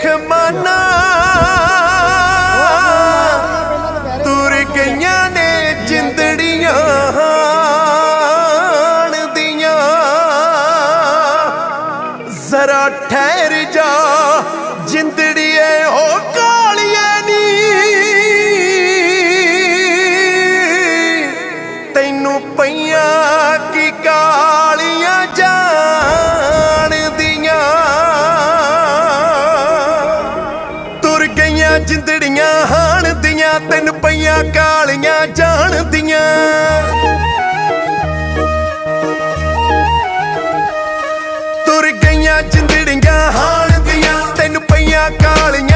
ਵੇਖ ਮਾਨਾ। ਤੁਰ ਗਈਆਂ ਨੇ ਜਿੰਦੜੀਆਂ ਦੀਆਂ। ਜ਼ਰਾ ਠਹਿਰ ਜਾ ਜਿੰਦੜੀਏ ਹੋ ਕਾਲੀਏ ਨੀ। ਤੈਨੂੰ ਪਈਆਂ ਕੀ ਕਾ ਜਿੰਦੜੀਆਂ ਹਾਣ ਦੀਆਂ, ਤਿੰਨ ਪਈਆਂ ਕਾਲੀਆਂ ਜਾਣਦੀਆਂ ਤੁਰ ਗਈਆਂ ਜਿੰਦੜੀਆਂ ਹਾਣ ਦੀਆਂ, ਤਿੰਨ ਪਈਆਂ ਕਾਲੀਆਂ